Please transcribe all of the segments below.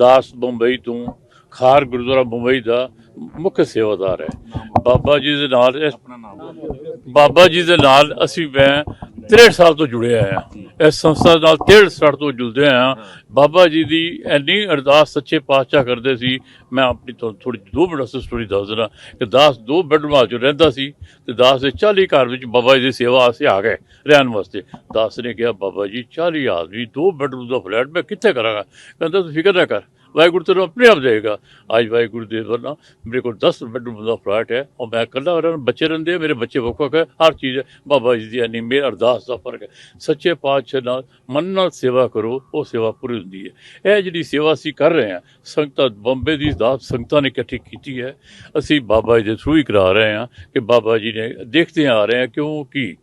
ਦਾਸ ਬੰਬਈ ਤੋਂ ਖਾਰ ਗੁਰਦੁਆਰਾ ਬੰਬਈ ਦਾ ਮੁੱਖ ਸੇਵਾਦਾਰ ਹੈ। ਬਾਬਾ ਜੀ ਦੇ ਨਾਲ ਬਾਬਾ ਜੀ ਦੇ ਨਾਲ ਅਸੀਂ ਮੈਂ 63 ਸਾਲ ਤੋਂ ਜੁੜਿਆ ਆ ਇਸ ਸੰਸਥਾ ਨਾਲ 63 ਸਾਲ ਤੋਂ ਜੁੜਦੇ ਆ ਬਾਬਾ ਜੀ ਦੀ ਇੰਨੀ ਅਰਦਾਸ ਸੱਚੇ ਪਾਤਸ਼ਾਹ ਕਰਦੇ ਸੀ। ਮੈਂ ਆਪਣੀ ਤੋਂ ਥੋੜੀ ਦੋ ਮਿੰਟ ਵਾਸਤੇ ਸਟੋਰੀ ਦੱਸ ਦਣਾ ਕਿ ਦਾਸ ਦੋ ਬੈਡਰੂਮਾਂ 'ਚ ਰਹਿੰਦਾ ਸੀ ਤੇ ਦਾਸ ਦੇ 40 ਘਰ ਵਿੱਚ ਬਾਬਾ ਜੀ ਦੀ ਸੇਵਾ ਅਸੀਂ ਆ ਗਏ ਰਹਿਣ ਵਾਸਤੇ। ਦਾਸ ਨੇ ਕਿਹਾ ਬਾਬਾ ਜੀ 40 ਆਦਮੀ ਦੋ ਬੈਡਰੂਮ ਦਾ ਫਲੈਟ ਮੈਂ ਕਿੱਥੇ ਕਰਾਂਗਾ? ਕਹਿੰਦਾ ਤੂੰ ਫਿਕਰ ਨਾ ਕਰ। ਵਾਹਿਗੁਰੂ ਤੈਨੂੰ ਆਪਣੇ ਆਪ ਦੇਗਾ ਅੱਜ ਵਾਹਿਗੁਰੂ ਦੇ ਵਰਨਾ ਮੇਰੇ ਕੋਲ 10 ਬੈਡਰੂਮ ਦਾ ਫਲੈਟ ਹੈ ਔਰ ਮੈਂ ਇਕੱਲਾ ਉਹਨਾਂ ਬੱਚੇ ਰਹਿੰਦੇ ਆ, ਮੇਰੇ ਬੱਚੇ ਵੱਖ ਵੱਖ ਹੈ ਹਰ ਚੀਜ਼ ਹੈ। ਬਾਬਾ ਜੀ ਦੀ ਇੰਨੀ ਮੇਰ ਅਰਦਾਸ ਦਾ ਫ਼ਰਕ ਹੈ। ਸੱਚੇ ਪਾਤਸ਼ਾਹ ਨਾਲ ਮਨ ਨਾਲ ਸੇਵਾ ਕਰੋ ਉਹ ਸੇਵਾ ਪੂਰੀ ਹੁੰਦੀ ਹੈ। ਇਹ ਜਿਹੜੀ ਸੇਵਾ ਅਸੀਂ ਕਰ ਰਹੇ ਹਾਂ ਸੰਗਤਾਂ ਬੰਬੇ ਦੀ ਦਾਸ ਸੰਗਤਾਂ ਨੇ ਇਕੱਠੀ ਕੀਤੀ ਹੈ। ਅਸੀਂ ਬਾਬਾ ਜੀ ਦੇ ਥਰੂ ਹੀ ਕਰਾ ਰਹੇ ਹਾਂ ਕਿ ਬਾਬਾ ਜੀ ਨੇ ਦੇਖਦੇ ਆ ਰਹੇ ਹਾਂ ਕਿਉਂਕਿ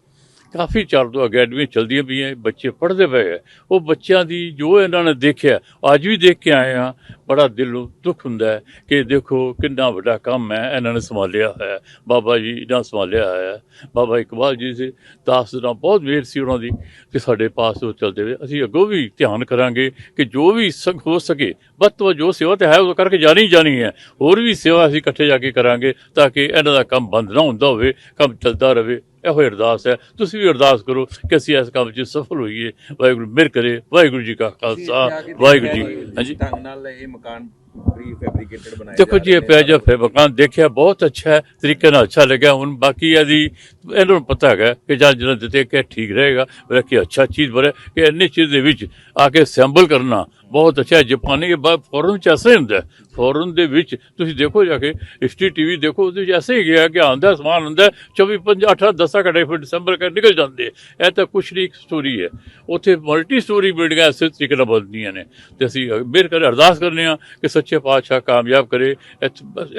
ਕਾਫੀ ਚਿਰ ਤੋਂ ਅਕੈਡਮੀ ਚਲਦੀਆਂ ਪਈਆਂ, ਬੱਚੇ ਪੜ੍ਹਦੇ ਪਏ ਹੈ ਉਹ ਬੱਚਿਆਂ ਦੀ ਜੋ ਇਹਨਾਂ ਨੇ ਦੇਖਿਆ, ਅੱਜ ਵੀ ਦੇਖ ਕੇ ਆਏ ਆ ਬੜਾ ਦਿਲੋਂ ਦੁੱਖ ਹੁੰਦਾ ਹੈ ਕਿ ਦੇਖੋ ਕਿੰਨਾ ਵੱਡਾ ਕੰਮ ਹੈ, ਇਹਨਾਂ ਨੇ ਸੰਭਾਲਿਆ ਹੋਇਆ ਬਾਬਾ ਜੀ ਨੇ ਸੰਭਾਲਿਆ ਹੋਇਆ ਬਾਬਾ ਇਕਬਾਲ ਜੀ ਸੀ, ਦਾਸ ਦਾ ਬਹੁਤ ਵੇਰ ਸੀ ਉਹਨਾਂ ਦੀ ਕਿ ਸਾਡੇ ਪਾਸ ਉਹ ਚੱਲਦੇ ਵੇ ਅਸੀਂ ਅੱਗੋਂ ਵੀ ਧਿਆਨ ਕਰਾਂਗੇ ਕਿ ਜੋ ਵੀ ਸਕ ਹੋ ਸਕੇ, ਵੱਧ ਤੋਂ ਵੱਧ ਜੋ ਸੇਵਾ ਤੇ ਹੈ, ਉਹ ਕਰਕੇ ਜਾਣੀ ਜਾਣੀ ਹੈ। ਹੋਰ ਵੀ ਸੇਵਾ ਅਸੀਂ ਇਕੱਠੇ ਜਾ ਕੇ ਕਰਾਂਗੇ ਤਾਂ ਕਿ ਇਹਨਾਂ ਦਾ ਕੰਮ ਬੰਦ ਨਾ ਹੁੰਦਾ ਹੋਵੇ, ਕੰਮ ਚੱਲਦਾ ਰਹੇ। ਇਹੋ ਅਰਦਾਸ ਹੈ। ਤੁਸੀਂ ਵੀ ਅਰਦਾਸ ਕਰੋ ਕਿ ਅਸੀਂ ਇਸ ਕੰਮ 'ਚ ਸਫਲ ਹੋਈਏ। ਵਾਹਿਗੁਰੂ ਮਿਹਰ ਕਰੇ। ਵਾਹਿਗੁਰੂ ਜੀ ਕਾ ਖਾਲਸਾ। ਵਾਹਿਗੁਰੂ ਜੀ ਹਾਂਜੀ। ਢੰਗ ਨਾਲ ਇਹ ਮਕਾਨ ਬਣਾਇਆ ਦੇਖੋ ਜੀ ਇਹ ਪਿਆ ਜਿਹਾ ਫਿਰ ਮਕਾਨ ਦੇਖਿਆ ਬਹੁਤ ਅੱਛਾ ਹੈ। ਤਰੀਕੇ ਨਾਲ ਅੱਛਾ ਲੱਗਿਆ। ਹੁਣ ਬਾਕੀ ਇਹਦੀ ਇਹਨਾਂ ਨੂੰ ਪਤਾ ਹੈਗਾ ਕਿ ਜਾਂ ਜਿਹਨਾਂ ਦਿੱਤੇ ਕਿ ਠੀਕ ਰਹੇਗਾ। ਕਿ ਅੱਛਾ ਚੀਜ਼ ਬਣੇ ਕਿ ਇੰਨੀ ਚੀਜ਼ ਦੇ ਵਿੱਚ ਆ ਕੇ ਸੈਂਬਲ ਕਰਨਾ ਬਹੁਤ ਅੱਛਾ ਹੈ। ਜਾਪਾਨੀ ਕੇ ਬਾਅਦ ਫੋਰਨ ਚ ਐਸੇ ਹੁੰਦਾ ਫੋਰਨ ਦੇ ਵਿੱਚ ਤੁਸੀਂ ਦੇਖੋ ਜਾ ਕੇ ਹਿਸਟਰੀ ਟੀਵੀ ਦੇਖੋ, ਉਹਦੇ ਵਿੱਚ ਐਸੇ ਹੀ ਗਿਆ ਕਿ ਆਂਦਾ ਸਮਾਨ ਹੁੰਦਾ 24 5 8 10 ਘੰਟੇ ਫਿਰ ਦਸੰਬਰ ਕਰ ਨਿਕਲ ਜਾਂਦੇ ਇਹ ਤਾਂ ਕੁਛ ਨਹੀਂ, ਇੱਕ ਸਟੋਰੀ ਹੈ। ਉੱਥੇ ਮਲਟੀ ਸਟੋਰੀ ਬਿਲਡਿੰਗਾਂ ਇਸੇ ਤਰੀਕੇ ਨਾਲ ਬਣਦੀਆਂ ਨੇ। ਤੇ ਅਸੀਂ ਮਿਹਰ ਕਰ, ਅਰਦਾਸ ਕਰਨੇ ਆ ਕਿ ਸੱਚੇ ਪਾਤਸ਼ਾਹ ਕਾਮਯਾਬ ਕਰੇ। ਇਹ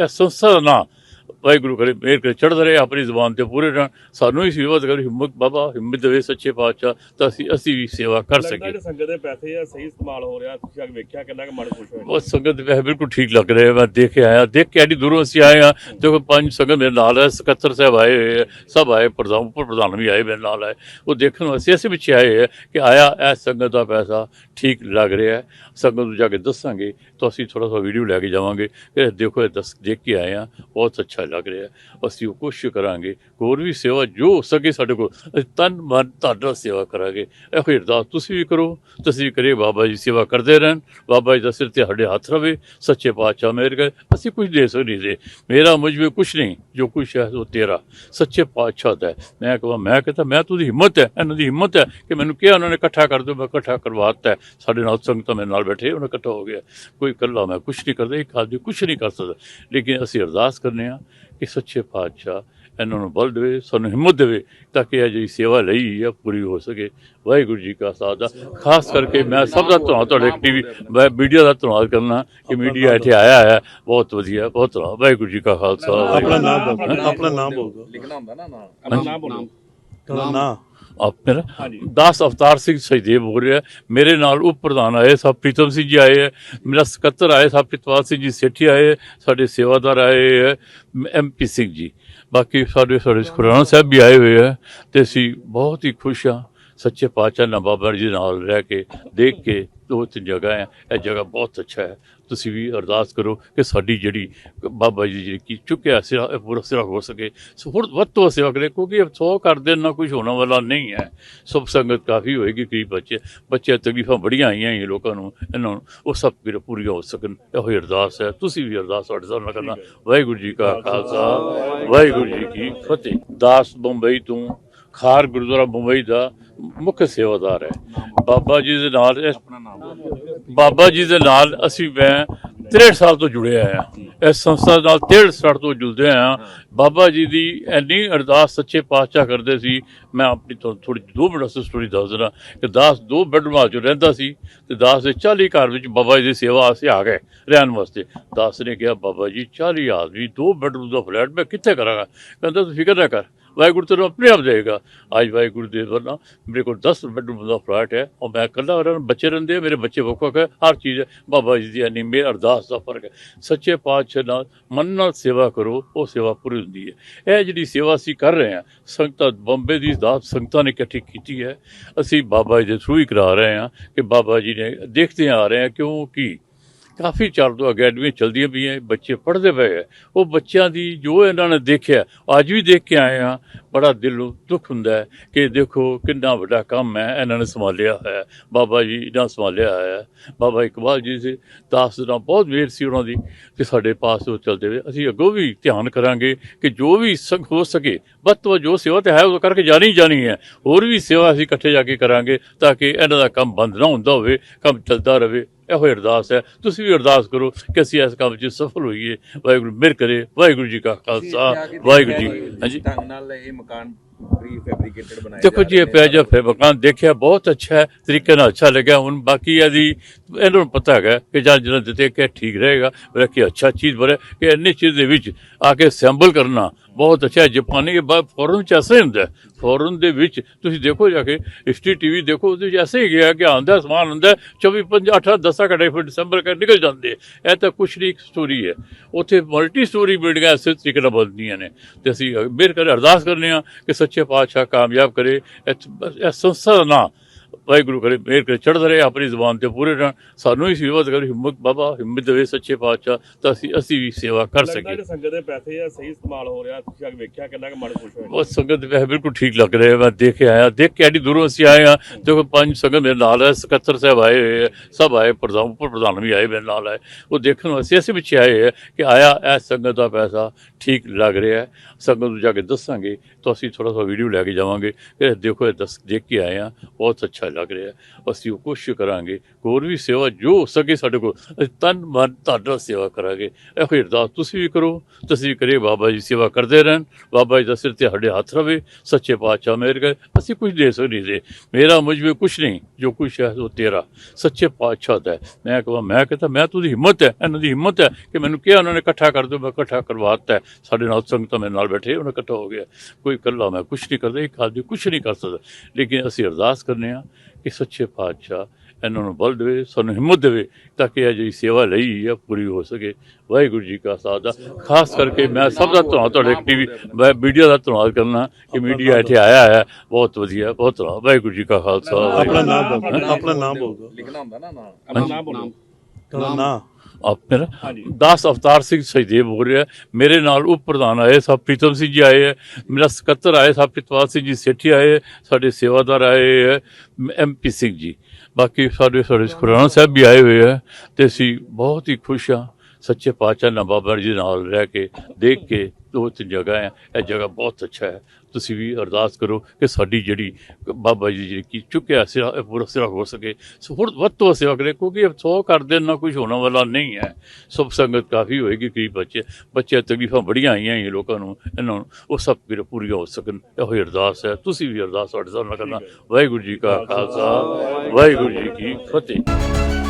ਇਹ ਸੰਸਥਾ ਦਾ ਨਾਂ ਵਾਹਿਗੁਰੂ ਕਰੇ ਮਿਹਰ ਕਰੇ ਚੜ੍ਹਦਾ ਰਹੇ ਆਪਣੀ ਜ਼ੁਬਾਨ ਤੇ ਪੂਰੇ ਰਹਿਣ। ਸਾਨੂੰ ਹੀ ਸੇਵਾ ਕਰੇ ਹਿੰਮਤ ਬਾਬਾ ਹਿੰਮਤ ਦੇਵੇ ਸੱਚੇ ਪਾਤਸ਼ਾਹ ਤਾਂ ਅਸੀਂ ਅਸੀਂ ਵੀ ਸੇਵਾ ਕਰ ਸਕੀਏ। ਸੰਗਤ ਦੇ ਪੈਸੇ ਆ ਸਹੀ ਇਸਤੇਮਾਲ ਹੋ ਰਿਹਾ ਤੁਸੀਂ ਕੇ ਵੇਖਿਆ ਕਿੰਨਾ ਕੁ ਮਨ ਖੁਸ਼ ਹੋਇਆ। ਉਹ ਸੰਗਤ ਦੇ ਪੈਸੇ ਬਿਲਕੁਲ ਠੀਕ ਲੱਗ ਰਹੇ। ਮੈਂ ਦੇਖ ਕੇ ਆਇਆ। ਦੇਖ ਕੇ ਐਡੀ ਦੂਰੋਂ ਅਸੀਂ ਆਏ ਆ। ਦੇਖੋ ਪੰਜ ਸੰਗਤ ਮੇਰੇ ਨਾਲ ਹੈ ਸਕੱਤਰ ਸਾਹਿਬ ਆਏ ਹੋਏ ਸਭ ਆਏ ਪ੍ਰਧਾਨ ਉੱਪਰ ਪ੍ਰਧਾਨ ਵੀ ਆਏ ਮੇਰੇ ਨਾਲ ਆਏ। ਉਹ ਦੇਖਣ ਨੂੰ ਅਸੀਂ ਅਸੀਂ ਪਿੱਛੇ ਆਏ ਆ ਕਿ ਆਇਆ ਇਹ ਸੰਗਤ ਦਾ ਪੈਸਾ ਠੀਕ ਲੱਗ ਰਿਹਾ ਸੰਗਤ ਨੂੰ ਜਾ ਕੇ ਦੱਸਾਂਗੇ ਤਾਂ ਅਸੀਂ ਥੋੜਾ ਸਾ ਵੀਡੀਓ ਲੈ ਕੇ ਜਾਵਾਂਗੇ। ਇਹ ਦੇਖੋ ਇਹ ਦੱਸ ਦੇਖ ਕੇ ਆਏ ਆ ਬਹੁਤ ਅੱਛਾ ਅੱਛਾ ਲੱਗ ਰਿਹਾ ਅਸੀਂ ਉਹ ਕੋਸ਼ਿਸ਼ ਕਰਾਂਗੇ, ਹੋਰ ਵੀ ਸੇਵਾ ਜੋ ਹੋ ਸਕੇ ਸਾਡੇ ਕੋਲ, ਅਸੀਂ ਤਨ ਮਨ ਤੁਹਾਡਾ ਸੇਵਾ ਕਰਾਂਗੇ। ਇਹੋ ਹੀ ਅਰਦਾਸ ਤੁਸੀਂ ਵੀ ਕਰੋ, ਤੁਸੀਂ ਵੀ ਕਰੇ ਬਾਬਾ ਜੀ ਸੇਵਾ ਕਰਦੇ ਰਹਿਣ, ਬਾਬਾ ਜੀ ਦਾ ਸਿਰ ਤੇ ਸਾਡੇ ਹੱਥ ਰਵੇ, ਸੱਚੇ ਪਾਤਸ਼ਾਹ ਮੇਰ ਕਰ ਅਸੀਂ ਕੁਝ ਦੇ ਸਕਦੇ ਦੇ। ਮੇਰਾ ਮੁਝ ਵਿੱਚ ਕੁਝ ਨਹੀਂ, ਜੋ ਕੁਛ ਹੈ ਉਹ ਤੇਰਾ। ਸੱਚੇ ਪਾਤਸ਼ਾਹ ਦਾ ਮੈਂ ਕਹਾਂ, ਮੈਂ ਕਹਿੰਦਾ ਮੈਂ ਤੁਹਾਡੀ ਹਿੰਮਤ ਹੈ, ਇਹਨਾਂ ਦੀ ਹਿੰਮਤ ਹੈ ਕਿ ਮੈਨੂੰ ਕਿਹਾ ਉਹਨਾਂ ਨੇ ਇਕੱਠਾ ਕਰ ਦਿਓ, ਮੈਂ ਇਕੱਠਾ ਕਰਵਾਤਾ ਹੈ। ਸਾਡੇ ਨਾਲ ਸੰਗਤਾਂ ਮੇਰੇ ਨਾਲ ਬੈਠੇ, ਉਹਨਾਂ ਇਕੱਠਾ ਹੋ ਗਿਆ। ਕੋਈ ਇਕੱਲਾ ਮੈਂ ਕੁਝ ਨਹੀਂ ਕਰਦਾ, ਇੱਕ ਆਦਮੀ ਕੁਝ ਨਹੀਂ ਕਰ ਸਕਦਾ। ਲੇਕਿਨ ਅਸੀਂ ਅਰਦਾਸ ਕਰਨੇ ਆ ਕਿ ਸੱਚੇ ਪਾਤਸ਼ਾਹ ਇਹਨਾਂ ਨੂੰ ਬਲ ਦੇਵੇ ਸਾਨੂੰ ਹਿੰਮਤ ਦੇਵੇ ਤਾਂ ਕਿ ਇਹ ਜਿਹੜੀ ਸੇਵਾ ਲਈ ਹੈ ਪੂਰੀ ਹੋ ਸਕੇ। ਵਾਹਿਗੁਰੂ ਜੀ ਕਾ ਖਾਲਸਾ ਖਾਸ ਕਰਕੇ ਮੈਂ ਸਭ ਦਾ ਧੰਨਵਾਦ ਤੁਹਾਡੇ ਟੀਵੀ ਮੀਡੀਆ ਦਾ ਧੰਨਵਾਦ ਕਰਨਾ ਕਿ ਮੀਡੀਆ ਇੱਥੇ ਆਇਆ ਹੈ। ਬਹੁਤ ਵਧੀਆ ਬਹੁਤ ਧੰਨਵਾਦ। ਵਾਹਿਗੁਰੂ ਜੀ ਕਾ ਖਾਲਸਾ। ਆਪਣਾ ਨਾਮ ਆਪਣਾ ਨਾਮ ਬੋਲ ਦਿਓ। ਲਿਖਣਾ ਹੁੰਦਾ ਨਾ ਆਪਣਾ ਨਾਮ ਬੋਲੋ। ਨਾਮ। ਮੇਰਾ। ਦਾਸ ਅਵਤਾਰ ਸਿੰਘ ਸਹਿਦੇਵ ਬੋਲ ਰਿਹਾ। ਮੇਰੇ ਨਾਲ ਉਪ ਪ੍ਰਧਾਨ ਆਏ ਸਭ ਪ੍ਰੀਤਮ ਸਿੰਘ ਜੀ ਆਏ ਹੈ ਮੇਰਾ ਸਕੱਤਰ ਆਏ ਸਭ ਪ੍ਰਿਤਪਾਲ ਸਿੰਘ ਜੀ ਸੇਠੀ ਆਏ ਹੈ, ਸਾਡੇ ਸੇਵਾਦਾਰ ਆਏ ਹੈ ਐਮਪੀ ਸਿੰਘ ਜੀ। ਬਾਕੀ ਸਾਡੇ ਸਾਡੇ ਖੁਰਾਨਾ ਸਾਹਿਬ ਵੀ ਆਏ ਹੋਏ ਹੈ ਤੇ ਅਸੀਂ ਬਹੁਤ ਹੀ ਖੁਸ਼ ਹਾਂ। ਸੱਚੇ ਪਾਤਸ਼ਾਹ ਨਾਲ ਬਾਬਾ ਜੀ ਨਾਲ ਰਹਿ ਕੇ ਦੇਖ ਕੇ ਦੋ ਤਿੰਨ ਜਗ੍ਹਾ ਹੈ ਇਹ ਜਗ੍ਹਾ ਬਹੁਤ ਅੱਛਾ ਹੈ। ਤੁਸੀਂ ਵੀ ਅਰਦਾਸ ਕਰੋ ਕਿ ਸਾਡੀ ਜਿਹੜੀ ਬਾਬਾ ਜੀ ਜਿਹੜੀ ਕੀ ਚੁੱਕਿਆ ਸਿਰਾ ਇਹ ਪੂਰਾ ਸਿਰਾ ਹੋ ਸਕੇ। ਸੋ ਹੋਰ ਵੱਧ ਤੋਂ ਸੇਵਾ ਕਰੇ ਕਿਉਂਕਿ 100 ਕਰ ਦੇਣ ਨਾਲ ਕੁਝ ਹੋਣ ਵਾਲਾ ਨਹੀਂ ਹੈ। ਸਭ ਸੰਗਤ ਕਾਫੀ ਹੋਏਗੀ ਕਈ ਬੱਚੇ ਬੱਚੇ ਤਕਲੀਫਾਂ ਬੜੀਆਂ ਆਈਆਂ ਇਹ ਲੋਕਾਂ ਨੂੰ ਇਹਨਾਂ ਨੂੰ ਉਹ ਸਭ ਫਿਰ ਪੂਰੀਆਂ ਹੋ ਸਕਣ। ਇਹੋ ਅਰਦਾਸ ਹੈ। ਤੁਸੀਂ ਵੀ ਅਰਦਾਸ ਸਾਡੇ ਸਾਹਮਣੇ ਕਰਨਾ। ਵਾਹਿਗੁਰੂ ਜੀ ਕਾ ਖਾਲਸਾ ਵਾਹਿਗੁਰੂ ਜੀ ਕੀ ਫਤਿਹ। ਦਾਸ ਬੰਬਈ ਤੋਂ ਖਾਰ ਗੁਰਦੁਆਰਾ ਬੰਬਈ ਦਾ ਮੁੱਖ ਸੇਵਾਦਾਰ ਹੈ। ਬਾਬਾ ਜੀ ਦੇ ਨਾਲ ਇਸ ਬਾਬਾ ਜੀ ਦੇ ਨਾਲ ਅਸੀਂ ਮੈਂ 63 ਸਾਲ ਤੋਂ ਜੁੜਿਆ ਆ ਇਸ ਸੰਸਥਾ ਨਾਲ 63 ਸਾਲ ਤੋਂ ਜੁੜਦੇ ਆ ਬਾਬਾ ਜੀ ਦੀ ਇੰਨੀ ਅਰਦਾਸ ਸੱਚੇ ਪਾਤਸ਼ਾਹ ਕਰਦੇ ਸੀ। ਮੈਂ ਆਪਣੀ ਤੋਂ ਥੋੜੀ ਦੋ ਮਿੰਟ ਵਾਸਤੇ ਸਟੋਰੀ ਦੱਸ ਦਣਾ ਕਿ ਦਾਸ ਦੋ ਬੈਡਰੂਮਾਂ 'ਚ ਰਹਿੰਦਾ ਸੀ ਤੇ ਦਾਸ ਦੇ 40 ਘਰ ਵਿੱਚ ਬਾਬਾ ਜੀ ਦੀ ਸੇਵਾ ਅਸੀਂ ਆ ਗਏ ਰਹਿਣ ਵਾਸਤੇ। ਦਾਸ ਨੇ ਕਿਹਾ ਬਾਬਾ ਜੀ 40 ਆਦਮੀ ਦੋ ਬੈਡਰੂਮ ਦਾ ਫਲੈਟ ਮੈਂ ਕਿੱਥੇ ਕਰਾਂਗਾ? ਕਹਿੰਦਾ ਤੂੰ ਫਿਕਰ ਨਾ ਕਰ। ਵਾਹਿਗੁਰੂ ਤੈਨੂੰ ਆਪਣੇ ਆਪ ਦੇਗਾ ਅੱਜ ਵਾਹਿਗੁਰੂ ਦੇ ਵਰਨਾ ਮੇਰੇ ਕੋਲ 10 ਬੈਡਰੂਮ ਦਾ ਫਲੈਟ ਹੈ ਔਰ ਮੈਂ ਇਕੱਲਾ ਉਹਨਾਂ ਬੱਚੇ ਰਹਿੰਦੇ ਆ, ਮੇਰੇ ਬੱਚੇ ਵੱਖ ਵੱਖ ਹੈ ਹਰ ਚੀਜ਼ ਹੈ। ਬਾਬਾ ਜੀ ਦੀ ਇੰਨੀ ਮੇਰ ਅਰਦਾਸ ਦਾ ਫ਼ਰਕ ਹੈ। ਸੱਚੇ ਪਾਤਸ਼ਾਹ ਨਾਲ ਮਨ ਨਾਲ ਸੇਵਾ ਕਰੋ ਉਹ ਸੇਵਾ ਪੂਰੀ ਹੁੰਦੀ ਹੈ। ਇਹ ਜਿਹੜੀ ਸੇਵਾ ਅਸੀਂ ਕਰ ਰਹੇ ਹਾਂ ਸੰਗਤਾਂ ਬੰਬੇ ਦੀ ਦਾਤ ਸੰਗਤਾਂ ਨੇ ਇਕੱਠੀ ਕੀਤੀ ਹੈ। ਅਸੀਂ ਬਾਬਾ ਜੀ ਦੇ ਥਰੂ ਹੀ ਕਰਾ ਰਹੇ ਹਾਂ ਕਿ ਬਾਬਾ ਜੀ ਨੇ ਦੇਖਦੇ ਆ ਰਹੇ ਹਾਂ ਕਿਉਂਕਿ ਕਾਫੀ ਚਿਰ ਤੋਂ ਅਕੈਡਮੀ ਚਲਦੀਆਂ ਪਈਆਂ ਬੱਚੇ ਪੜ੍ਹਦੇ ਪਏ ਹੈ ਉਹ ਬੱਚਿਆਂ ਦੀ ਜੋ ਇਹਨਾਂ ਨੇ ਦੇਖਿਆ, ਅੱਜ ਵੀ ਦੇਖ ਕੇ ਆਏ ਆ ਬੜਾ ਦਿਲ ਨੂੰ ਦੁੱਖ ਹੁੰਦਾ ਕਿ ਦੇਖੋ ਕਿੰਨਾ ਵੱਡਾ ਕੰਮ ਹੈ, ਇਹਨਾਂ ਨੇ ਸੰਭਾਲਿਆ ਹੋਇਆ ਹੈ। ਬਾਬਾ ਜੀ ਇਹਨਾਂ ਸੰਭਾਲਿਆ ਹੋਇਆ ਹੈ। ਬਾਬਾ ਇਕਬਾਲ ਜੀ ਸੀ ਦਾਸ ਦਾ ਬਹੁਤ ਵੇਰ ਸੀ ਉਹਨਾਂ ਦੀ ਕਿ ਸਾਡੇ ਪਾਸ ਉਹ ਚੱਲਦੇ ਹੋਏ ਅਸੀਂ ਅੱਗੋਂ ਵੀ ਧਿਆਨ ਕਰਾਂਗੇ ਕਿ ਜੋ ਵੀ ਸਕ ਹੋ ਸਕੇ, ਵੱਧ ਤੋਂ ਵੱਧ ਜੋ ਸੇਵਾ ਤੇ ਹੈ, ਉਹ ਕਰਕੇ ਜਾਣੀ ਜਾਣੀ ਹੈ ਹੋਰ ਵੀ ਸੇਵਾ ਅਸੀਂ ਇਕੱਠੇ ਜਾ ਕੇ ਕਰਾਂਗੇ ਤਾਂ ਕਿ ਇਹਨਾਂ ਦਾ ਕੰਮ ਬੰਦ ਨਾ ਹੁੰਦਾ ਹੋਵੇ, ਕੰਮ ਚੱਲਦਾ ਰਹੇ ਇਹੋ ਹੀ ਅਰਦਾਸ ਹੈ। ਤੁਸੀਂ ਵੀ ਅਰਦਾਸ ਕਰੋ ਕਿ ਅਸੀਂ ਇਸ ਕੰਮ 'ਚ ਸਫਲ ਹੋਈਏ। ਵਾਹਿਗੁਰੂ ਮਿਹਰ ਕਰੇ। ਵਾਹਿਗੁਰੂ ਜੀ ਕਾ ਖਾਲਸਾ। ਵਾਹਿਗੁਰੂ ਜੀ ਹਾਂਜੀ। ਢੰਗ ਨਾਲ ਇਹ ਮਕਾਨ ਪ੍ਰੀ ਫੈਬਰੀਕੇਟਡ ਬਣਾਇਆ ਦੇਖੋ ਜੀ ਇਹ ਪਿਆ ਜੋ ਫਿਰ ਮਕਾਨ ਦੇਖਿਆ ਬਹੁਤ ਅੱਛਾ ਹੈ। ਤਰੀਕੇ ਨਾਲ ਅੱਛਾ ਲੱਗਿਆ। ਹੁਣ ਬਾਕੀ ਇਹਦੀ ਇਹਨਾਂ ਨੂੰ ਪਤਾ ਹੈਗਾ ਕਿ ਜਾਂ ਜਿਹਨਾਂ ਦਿੱਤੇ ਕਿ ਠੀਕ ਰਹੇਗਾ। ਕਿ ਅੱਛਾ ਚੀਜ਼ ਬਣੇ ਕਿ ਇੰਨੀ ਚੀਜ਼ ਦੇ ਵਿੱਚ ਆ ਕੇ ਅਸੈਂਬਲ ਕਰਨਾ ਬਹੁਤ ਅੱਛਾ ਹੈ। ਜਾਪਾਨੀ ਕੇ ਬਾਅਦ ਫੋਰਨ ਚ ਐਸੇ ਹੁੰਦਾ ਫੋਰਨ ਦੇ ਵਿੱਚ ਤੁਸੀਂ ਦੇਖੋ ਜਾ ਕੇ ਹਿਸਟਰੀ ਟੀਵੀ ਦੇਖੋ, ਉਹਦੇ ਵਿੱਚ ਐਸੇ ਹੀ ਗਿਆ ਕਿ ਆਂਦਾ ਸਮਾਨ ਹੁੰਦਾ 24 5 8 10 ਘੰਟੇ ਫਿਰ ਦਸੰਬਰ ਕਰ ਨਿਕਲ ਜਾਂਦੇ ਇਹ ਤਾਂ ਕੁਛ ਨਹੀਂ, ਇੱਕ ਸਟੋਰੀ ਹੈ। ਉੱਥੇ ਮਲਟੀ ਸਟੋਰੀ ਬਿਲਡਿੰਗਾਂ ਇਸੇ ਤਰੀਕੇ ਨਾਲ ਬਣਦੀਆਂ ਨੇ। ਤੇ ਅਸੀਂ ਮਿਹਰ ਕਰ ਅਰਦਾਸ ਕਰਨੇ ਆ ਕਿ ਸੱਚੇ ਪਾਤਸ਼ਾਹ ਕਾਮਯਾਬ ਕਰੇ। ਇਹ ਸੰਸਥਾ ਦਾ ਨਾਂ ਵਾਹਿਗੁਰੂ ਕਰੇ ਮਿਹਰ ਕਰੇ ਚੜ੍ਹਦਾ ਰਹੇ ਆਪਣੀ ਜ਼ੁਬਾਨ ਤੇ ਪੂਰੇ ਰਹਿਣ। ਸਾਨੂੰ ਹੀ ਸੇਵਾ ਕਰੇ ਹਿੰਮਤ ਬਾਬਾ ਹਿੰਮਤ ਦੇਵੇ ਸੱਚੇ ਪਾਤਸ਼ਾਹ ਤਾਂ ਅਸੀਂ ਅਸੀਂ ਵੀ ਸੇਵਾ ਕਰ ਸਕੀਏ। ਸੰਗਤ ਦੇ ਪੈਸੇ ਆ ਸਹੀ ਇਸਤੇਮਾਲ ਹੋ ਰਿਹਾ ਤੁਸੀਂ ਆ ਵੇਖਿਆ ਕਿੰਨਾ ਕੁ ਮਨ ਖੁਸ਼ ਹੋਇਆ। ਉਹ ਸੰਗਤ ਵੈਸੇ ਬਿਲਕੁਲ ਠੀਕ ਲੱਗ ਰਿਹਾ। ਮੈਂ ਦੇਖ ਕੇ ਆਇਆ ਦੇਖ ਕੇ ਐਡੀ ਦੂਰੋਂ ਅਸੀਂ ਆਏ ਆ। ਦੇਖੋ ਪੰਜ ਸੰਗਤ ਮੇਰੇ ਨਾਲ ਹੈ ਸਕੱਤਰ ਸਾਹਿਬ ਆਏ ਹੋਏ ਹੈ, ਸਭ ਆਏ ਪ੍ਰਧਾਨ ਉੱਪਰ ਪ੍ਰਧਾਨ ਵੀ ਆਏ ਮੇਰੇ ਨਾਲ ਆਏ। ਉਹ ਦੇਖਣ ਵਾਸਤੇ ਅਸੀਂ ਪਿੱਛੇ ਆਏ ਹੈ ਕਿ ਆਇਆ ਇਹ ਸੰਗਤ ਦਾ ਪੈਸਾ ਠੀਕ ਲੱਗ ਰਿਹਾ ਹੈ। ਸੰਗਤ ਨੂੰ ਜਾ ਕੇ ਦੱਸਾਂਗੇ ਤਾਂ ਅਸੀਂ ਥੋੜਾ ਸਾ ਵੀਡੀਓ ਲੈ ਕੇ ਜਾਵਾਂਗੇ ਕਿ ਦੇਖੋ ਇਹ ਦੱਸ ਦੇਖ ਕੇ ਆਏ ਆ ਬਹੁਤ ਅੱਛਾ ਅੱਛਾ ਲੱਗ ਰਿਹਾ। ਅਸੀਂ ਉਹ ਕੋਸ਼ਿਸ਼ ਕਰਾਂਗੇ, ਹੋਰ ਵੀ ਸੇਵਾ ਜੋ ਹੋ ਸਕੇ ਸਾਡੇ ਕੋਲ, ਅਸੀਂ ਤਨ ਮਨ ਤੁਹਾਡਾ ਸੇਵਾ ਕਰਾਂਗੇ। ਇਹੋ ਹੀ ਅਰਦਾਸ ਤੁਸੀਂ ਵੀ ਕਰੋ, ਤੁਸੀਂ ਵੀ ਕਰਿਏ ਬਾਬਾ ਜੀ ਸੇਵਾ ਕਰਦੇ ਰਹਿਣ, ਬਾਬਾ ਜੀ ਦਾ ਸਿਰ ਤੇ ਸਾਡੇ ਹੱਥ ਰਵੇ, ਸੱਚੇ ਪਾਤਸ਼ਾਹ ਮੇਰ ਗਏ ਅਸੀਂ ਕੁਝ ਦੇ ਸਕਦੇ ਦੇ। ਮੇਰਾ ਮੁਝ ਵਿੱਚ ਕੁਝ ਨਹੀਂ, ਜੋ ਕੁਛ ਹੈ ਉਹ ਤੇਰਾ। ਸੱਚੇ ਪਾਤਸ਼ਾਹ ਦਾ ਹੈ। ਮੈਂ ਕਹਾਂ, ਮੈਂ ਕਹਿੰਦਾ ਮੈਂ ਤੁਹਾਡੀ ਹਿੰਮਤ ਹੈ, ਇਹਨਾਂ ਦੀ ਹਿੰਮਤ ਹੈ ਕਿ ਮੈਨੂੰ ਕਿਹਾ ਉਹਨਾਂ ਨੇ ਇਕੱਠਾ ਕਰ ਦਿਓ, ਮੈਂ ਇਕੱਠਾ ਕਰਵਾਤਾ ਹੈ। ਸਾਡੇ ਨਾਲ ਸੰਗਤਾਂ ਮੇਰੇ ਨਾਲ ਬੈਠੇ, ਉਹਨਾਂ ਇਕੱਠਾ ਹੋ ਗਿਆ। ਕੋਈ ਇਕੱਲਾ ਮੈਂ ਕੁਝ ਨਹੀਂ ਕਰਦਾ, ਇੱਕ ਆਦਮੀ ਕੁਝ ਨਹੀਂ ਕਰ ਸਕਦਾ। ਲੇਕਿਨ ਅਸੀਂ ਅਰਦਾਸ ਕਰਨੇ ਆ ਕਿ ਸੱਚੇ ਪਾਤਸ਼ਾਹ ਇਹਨਾਂ ਨੂੰ ਬਲ ਦੇਵੇ ਸਾਨੂੰ ਹਿੰਮਤ ਦੇਵੇ ਤਾਂ ਕਿ ਇਹ ਜਿਹੜੀ ਸੇਵਾ ਲਈ ਹੈ ਪੂਰੀ ਹੋ ਸਕੇ। ਵਾਹਿਗੁਰੂ ਜੀ ਕਾ ਖਾਲਸਾ। ਖਾਸ ਕਰਕੇ ਮੈਂ ਸਭ ਦਾ ਧੰਨਵਾਦ ਤੁਹਾਡੇ ਟੀਵੀ ਮੈਂ ਮੀਡੀਆ ਦਾ ਧੰਨਵਾਦ ਕਰਨਾ ਕਿ ਮੀਡੀਆ ਇੱਥੇ ਆਇਆ ਹੈ। ਬਹੁਤ ਵਧੀਆ ਬਹੁਤ ਧੰਨਵਾਦ। ਵਾਹਿਗੁਰੂ ਜੀ ਕਾ ਖਾਲਸਾ। ਆਪਣਾ ਨਾਮ ਆਪਣਾ ਨਾਮ ਬੋਲ ਲਿਖਣਾ ਹੁੰਦਾ ਨਾ ਨਾਲ। ਆਪਣਾ ਨਾਮ ਬੋਲੋ ਨਾਮ। ਮੇਰਾ। ਦਾਸ ਅਵਤਾਰ ਸਿੰਘ ਸਹੀਦੇਵ ਹੋ ਰਿਹਾ। ਮੇਰੇ ਨਾਲ ਉਪ ਪ੍ਰਧਾਨ ਆਏ ਸਾਹਿਬ ਪ੍ਰੀਤਮ ਸਿੰਘ ਜੀ ਆਏ ਹੈ। ਮੇਰਾ ਸਕੱਤਰ ਆਏ ਸਾਹਿਬ ਪ੍ਰਿਤਪਾਲ ਸਿੰਘ ਜੀ ਸੇਠੀ ਆਏ ਸਾਡੇ ਸੇਵਾਦਾਰ ਆਏ ਹੈ ਐਮਪੀ ਸਿੰਘ ਜੀ। ਬਾਕੀ ਸਾਡੇ ਸਾਡੇ ਖੁਰਾਨਾ ਸਾਹਿਬ ਵੀ ਆਏ ਹੋਏ ਹੈ ਤੇ ਅਸੀਂ ਬਹੁਤ ਹੀ ਖੁਸ਼ ਹਾਂ। ਸੱਚੇ ਪਾਤਸ਼ਾਹ ਨਾਲ ਬਾਬਾ ਜੀ ਨਾਲ ਰਹਿ ਕੇ ਦੇਖ ਕੇ ਦੋ ਤਿੰਨ ਜਗ੍ਹਾ ਹੈ ਇਹ ਜਗ੍ਹਾ ਬਹੁਤ ਅੱਛਾ ਹੈ। ਤੁਸੀਂ ਵੀ ਅਰਦਾਸ ਕਰੋ ਕਿ ਸਾਡੀ ਜਿਹੜੀ ਬਾਬਾ ਜੀ ਜਿਹੜੀ ਕੀ ਚੁੱਕਿਆ ਸਿਰਾ ਇਹ ਪੂਰਾ ਸਿਰਾ ਹੋ ਸਕੇ। ਸੋ ਹੋਰ ਵੱਧ ਤੋਂ ਸੇਵਾ ਕਰੇ ਕਿਉਂਕਿ ਇਹ ਸੌ ਕਰ ਦੇਣ ਨਾਲ ਕੁਝ ਹੋਣ ਵਾਲਾ ਨਹੀਂ ਹੈ। ਸਭ ਸੰਗਤ ਕਾਫੀ ਹੋਏਗੀ ਕਈ ਬੱਚੇ ਬੱਚੇ ਤਕਲੀਫਾਂ ਬੜੀਆਂ ਆਈਆਂ ਹੀ ਲੋਕਾਂ ਨੂੰ ਇਹਨਾਂ ਨੂੰ। ਉਹ ਸਭ ਪੂਰੇ ਪੂਰੀਆਂ ਹੋ ਸਕਣ ਇਹੋ ਹੀ ਅਰਦਾਸ ਹੈ। ਤੁਸੀਂ ਵੀ ਅਰਦਾਸ ਸਾਡੇ ਨਾਲ ਕਰਨਾ। ਵਾਹਿਗੁਰੂ ਜੀ ਕਾ ਖਾਲਸਾ ਵਾਹਿਗੁਰੂ ਜੀ ਕੀ ਫਤਿਹ।